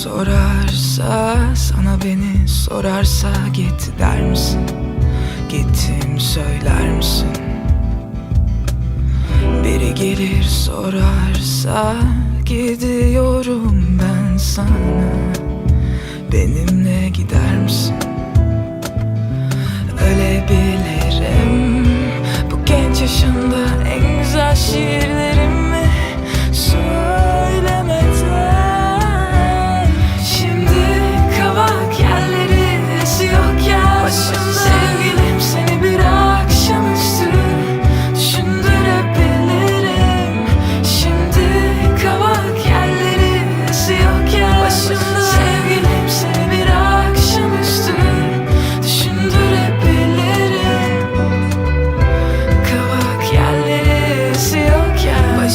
sorarsa Sana beni sorarsa git der misin? Gittim söyler misin? Biri gelir sorarsa Gidiyorum ben sana Benimle gider misin? Ölebilirim Bu genç yaşında en güzel şiirler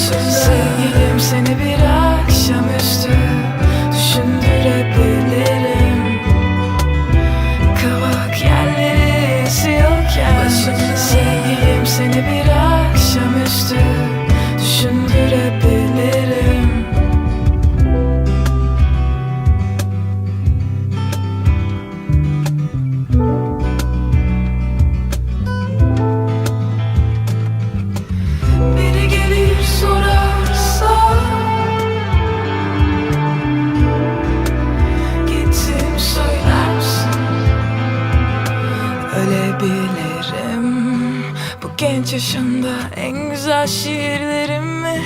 Sevgilim seni bir genç yaşında en güzel şiirlerimi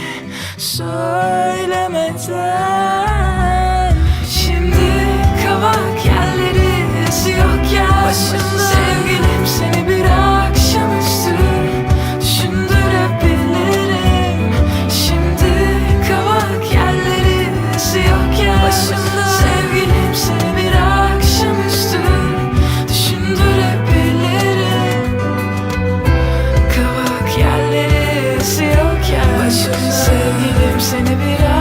Söylemeden Sevgilim seni bir